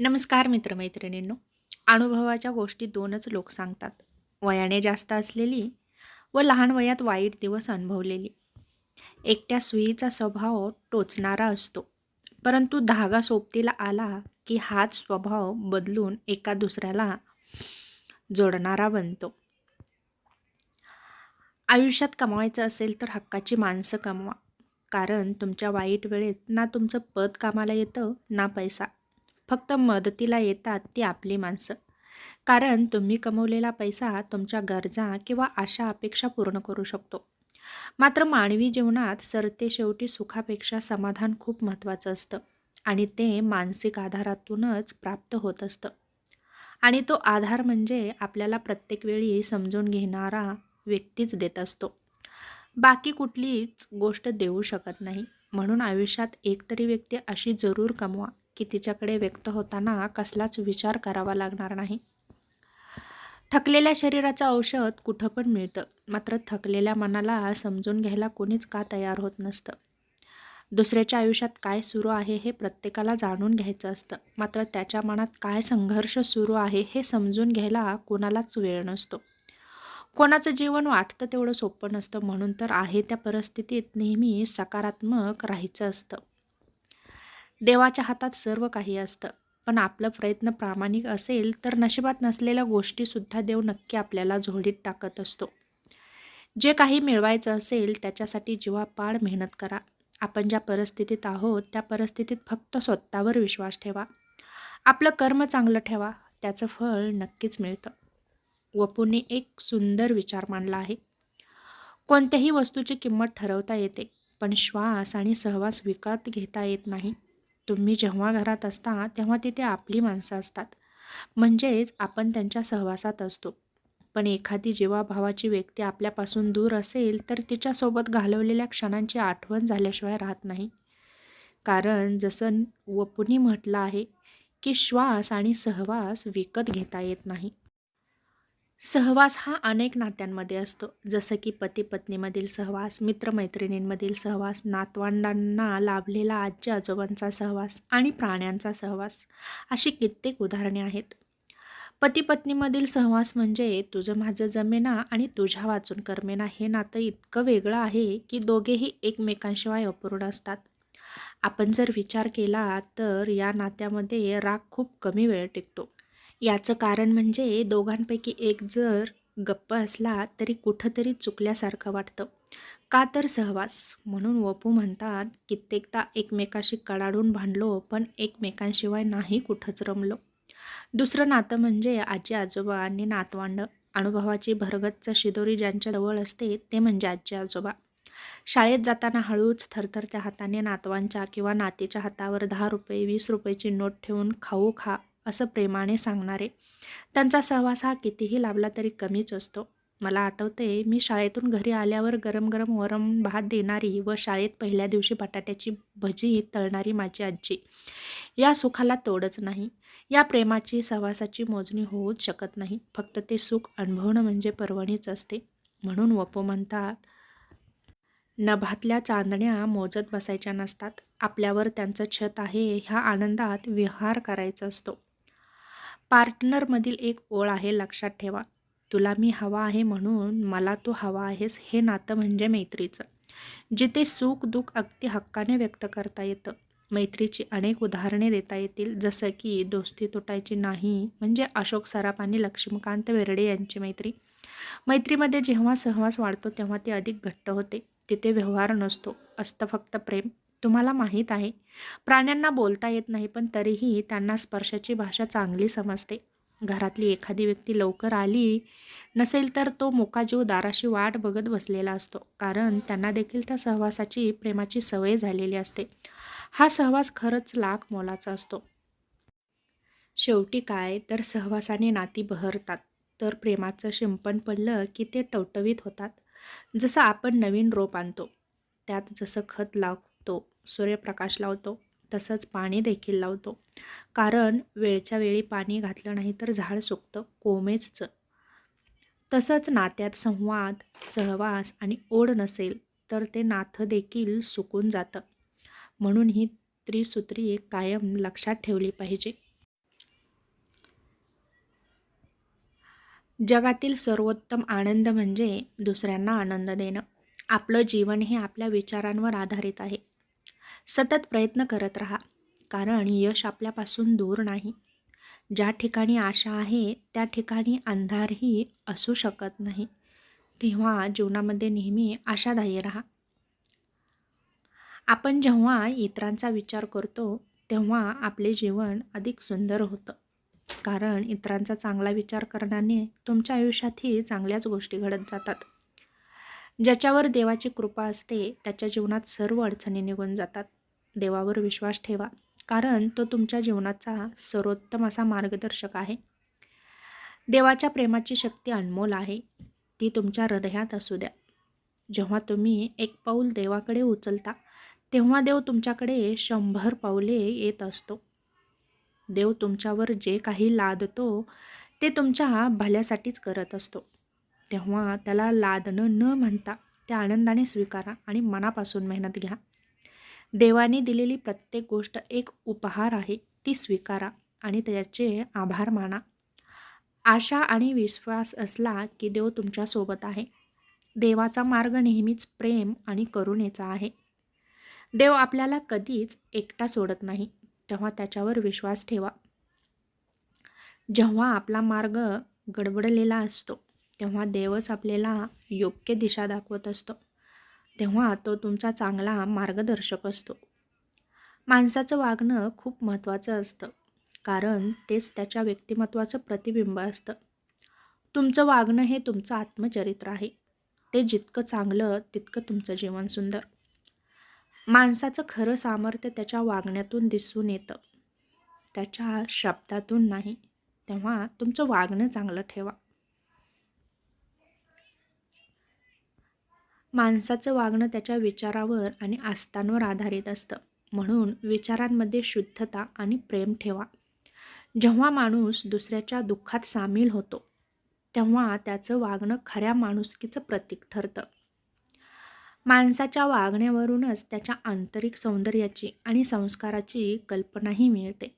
नमस्कार मित्रमैत्रिणींनो. अनुभवाच्या गोष्टी दोनच लोक सांगतात. वयाने जास्त असलेली व लहान वयात वाईट दिवस अनुभवलेली. एकट्या सुईचा स्वभाव टोचणारा असतो. परंतु धागा सोबतीला आला की हाच स्वभाव बदलून एका दुसऱ्याला जोडणारा बनतो. आयुष्यात कमवायचं असेल तर हक्काची माणसं कमवा. कारण तुमच्या वाईट वेळेत ना तुमचं पद कामाला येतं ना पैसा. फक्त मदतीला येतात ती आपली माणसं. कारण तुम्ही कमवलेला पैसा तुमच्या गरजा किंवा आशा अपेक्षा पूर्ण करू शकतो. मात्र मानवी जीवनात सरते शेवटी सुखापेक्षा समाधान खूप महत्त्वाचं असतं आणि ते मानसिक आधारातूनच प्राप्त होत असतं. आणि तो आधार म्हणजे आपल्याला प्रत्येक वेळी समजून घेणारा व्यक्तीच देत असतो. बाकी कुठलीच गोष्ट देऊ शकत नाही. म्हणून आयुष्यात एकतरी व्यक्ती अशी जरूर कमवा. की तिच्याकडे व्यक्त होताना कसलाच विचार करावा लागणार नाही. थकलेल्या शरीराचं औषध कुठं पण मिळतं मात्र थकलेल्या मनाला समजून घ्यायला कोणीच का तयार होत नसतं. दुसऱ्याच्या आयुष्यात काय सुरू आहे हे प्रत्येकाला जाणून घ्यायचं असतं मात्र त्याच्या मनात काय संघर्ष सुरू आहे हे समजून घ्यायला कोणालाच वेळ नसतो. कोणाचं जीवन वाटतं तेवढं सोपं नसतं म्हणून तर आहे त्या परिस्थितीत नेहमी सकारात्मक राहायचं असतं. देवाच्या हातात सर्व काही असतं. पण आपलं प्रयत्न प्रामाणिक असेल तर नशिबात नसलेल्या गोष्टीसुद्धा देव नक्की आपल्याला झोडीत टाकत असतो. जे काही मिळवायचं असेल त्याच्यासाठी जीवापाड मेहनत करा. आपण ज्या परिस्थितीत आहोत त्या परिस्थितीत फक्त स्वतःवर विश्वास ठेवा. आपलं कर्म चांगलं ठेवा. त्याचं फळ नक्कीच मिळतं. वपूने एक सुंदर विचार मांडला आहे. कोणत्याही वस्तूची किंमत ठरवता येते पण श्वास आणि सहवास विकत घेता येत नाही. तुम्ही जेव्हा घरात असता तेव्हा तिथे आपली माणसं असतात. म्हणजेच आपण त्यांच्या सहवासात असतो. पण एखादी जीवाभावाची व्यक्ती आपल्यापासून दूर असेल तर तिच्यासोबत घालवलेल्या क्षणांची आठवण झाल्याशिवाय राहत नाही. कारण जसं वपुनी म्हटलं आहे की श्वास आणि सहवास विकत घेता येत नाही. सहवास हा अनेक नात्यांमध्ये असतो. जसं की पती पत्नीमधील सहवास मित्रमैत्रिणींमधील सहवास नातवंडांना लाभलेला आजी आजोबांचा सहवास आणि प्राण्यांचा सहवास अशी कित्येक उदाहरणे आहेत. पती पत्नीमधील सहवास म्हणजे तुझं माझं जमेना आणि तुझ्या वाचून करमेना हे नातं इतकं वेगळं आहे की दोघेही एकमेकांशिवाय अपूर्ण असतात. आपण जर विचार केला तर या नात्यामध्ये राग खूप कमी वेळ टिकतो. याचं कारण म्हणजे दोघांपैकी एक जर गप्प असला तरी कुठंतरी चुकल्यासारखं वाटतं. का तर सहवास? म्हणून वपू म्हणतात कित्येकदा एकमेकाशी कडाडून भांडलो पण एकमेकांशिवाय नाही कुठंच रमलो. दुसरं नातं म्हणजे आजी आजोबा आणि नातवांड. अनुभवाची भरगच्च शिदोरी ज्यांच्या जवळ असते ते म्हणजे आजी आजोबा शाळेत जाताना हळूच थरथरत्या हाताने नातवांच्या किंवा नातीच्या हातावर दहा रुपये वीस रुपयाची नोट ठेवून खाऊ खा असं प्रेमाने सांगणारे. त्यांचा सहवास हा कितीही लाभला तरी कमीच असतो. मला आठवते मी शाळेतून घरी आल्यावर गरम गरम वरम भात देणारी व शाळेत पहिल्या दिवशी बटाट्याची भजी तळणारी माझी आजी. या सुखाला तोडच नाही. या प्रेमाची सहवासाची मोजणी होऊच शकत नाही. फक्त ते सुख अनुभवणं म्हणजे पर्वणीच असते. म्हणून वपो म्हणतात नभातल्या चांदण्या मोजत बसायच्या नसतात. आपल्यावर त्यांचं छत आहे. ह्या आनंदात विहार करायचा असतो. पार्टनरमधील एक ओळ आहे लक्षात ठेवा. तुला मी हवा आहे म्हणून मला तू हवा आहेस हे नातं म्हणजे मैत्रीचं. जिथे सुख दुःख अगदी हक्काने व्यक्त करता येतं. मैत्रीची अनेक उदाहरणे देता येतील जसं की दोस्ती तुटायची नाही म्हणजे अशोक सराफ आणि लक्ष्मीकांत वेरडे यांची मैत्री. मैत्रीमध्ये जेव्हा सहवास वाढतो तेव्हा ते अधिक घट्ट होते. तिथे व्यवहार नसतो असतं फक्त प्रेम. तुम्हाला माहीत आहे. प्राण्यांना बोलता येत नाही पण तरीही त्यांना स्पर्शाची भाषा चांगली समजते. घरातली एखादी व्यक्ती लवकर आली नसेल तर तो मोका जीव दाराशी वाट बघत बसलेला असतो. कारण त्यांना देखील त्या सहवासाची प्रेमाची सवय झालेली असते. हा सहवास खरंच लाख मोलाचा असतो. शेवटी काय? तर सहवासाने नाती बहरतात. तर प्रेमाचं शिंपण पडलं की ते टवटवीत होतात. जसं आपण नवीन रोप आणतो. त्यात जसं खत लाव लावतो सूर्यप्रकाश लावतो तसंच पाणी देखील लावतो. कारण वेळच्या वेळी पाणी घातलं नाही तर झाड सुकतं कोमेचचं तसंच नात्यात संवाद सहवास आणि ओढ नसेल तर ते नाथ देखील सुकून जातं. म्हणून ही त्रिसूत्री एक कायम लक्षात ठेवली पाहिजे. जगातील सर्वोत्तम आनंद म्हणजे दुसऱ्यांना आनंद देणं. आपलं जीवन हे आपल्या विचारांवर आधारित आहे. सतत प्रयत्न करत राहा. कारण यश आपल्यापासून दूर नाही. ज्या ठिकाणी आशा आहे त्या ठिकाणी अंधारही असू शकत नाही. तेव्हा जीवनामध्ये नेहमी आशादायी राहा. आपण जेव्हा इतरांचा विचार करतो तेव्हा आपले जीवन अधिक सुंदर होतं. कारण इतरांचा चांगला विचार करण्याने तुमच्या आयुष्यातही चांगल्याच गोष्टी घडत जातात. ज्याच्यावर देवाची कृपा असते त्याच्या जीवनात सर्व अडचणी निघून जातात. देवावर विश्वास ठेवा. कारण तो तुमच्या जीवनाचा सर्वोत्तम असा मार्गदर्शक आहे. देवाच्या प्रेमाची शक्ती अनमोल आहे. ती तुमच्या हृदयात असू द्या. जेव्हा तुम्ही एक पाऊल देवाकडे उचलता तेव्हा देव तुमच्याकडे शंभर पावले येत असतो. देव तुमच्यावर जे काही लादतो ते तुमच्या भल्यासाठीच करत असतो. तेव्हा त्याला लादणं न म्हणता त्या आनंदाने स्वीकारा आणि मनापासून मेहनत घ्या. देवाने दिलेली प्रत्येक गोष्ट एक उपहार आहे ती स्वीकारा आणि त्याचे आभार माना. आशा आणि विश्वास असला की देव तुमच्यासोबत आहे. देवाचा मार्ग नेहमीच प्रेम आणि करुणेचा आहे. देव आपल्याला कधीच एकटा सोडत नाही तेव्हा त्याच्यावर विश्वास ठेवा. जेव्हा आपला मार्ग गडबडलेला असतो तेव्हा देवच आपल्याला योग्य दिशा दाखवत असतो. तेव्हा तो तुमचा चांगला मार्गदर्शक असतो. माणसाचं वागणं खूप महत्त्वाचं असतं. कारण तेच त्याच्या व्यक्तिमत्वाचं प्रतिबिंब असतं. तुमचं वागणं हे तुमचं आत्मचरित्र आहे. ते जितकं चांगलं तितकं तुमचं जीवन सुंदर. माणसाचं खरं सामर्थ्य त्याच्या वागण्यातून दिसून येतं. त्याच्या शब्दातून नाही. तेव्हा तुमचं वागणं चांगलं ठेवा. माणसाचं वागणं त्याच्या विचारावर आणि आस्थांवर आधारित असतं. म्हणून विचारांमध्ये शुद्धता आणि प्रेम ठेवा. जेव्हा माणूस दुसऱ्याच्या दुःखात सामील होतो तेव्हा त्याचं वागणं खऱ्या माणुसकीचं प्रतीक ठरतं. माणसाच्या वागण्यावरूनच त्याच्या आंतरिक सौंदर्याची आणि संस्काराची कल्पनाही मिळते.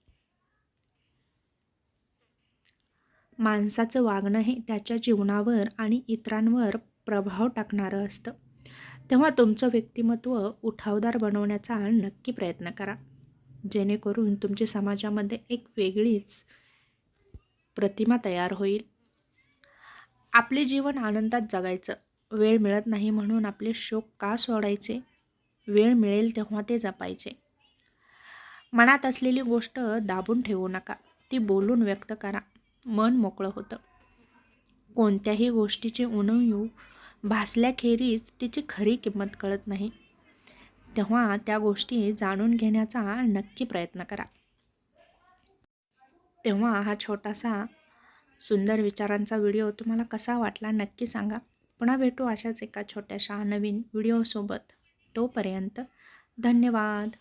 माणसाचं वागणं हे त्याच्या जीवनावर आणि इतरांवर प्रभाव टाकणारं असतं. तेव्हा तुमचं व्यक्तिमत्व उठावदार बनवण्याचा नक्की प्रयत्न करा. जेणेकरून तुमच्या समाजामध्ये एक वेगळीच प्रतिमा तयार होईल. आपले जीवन आनंदात जगायचं. वेळ मिळत नाही म्हणून आपले शोक का सोडायचे? वेळ मिळेल तेव्हा ते जपायचे. मनात असलेली गोष्ट दाबून ठेवू नका. ती बोलून व्यक्त करा. मन मोकळं होतं. कोणत्याही गोष्टीची उणीव भासल्याखेरीज तिची खरी किंमत कळत नाही. तेव्हा त्या गोष्टी जाणून घेण्याचा नक्की प्रयत्न करा. तेव्हा हा छोटासा सुंदर विचारांचा व्हिडिओ तुम्हाला कसा वाटला नक्की सांगा. पुन्हा भेटू अशाच एका छोट्याशा नवीन व्हिडिओसोबत. तोपर्यंत धन्यवाद.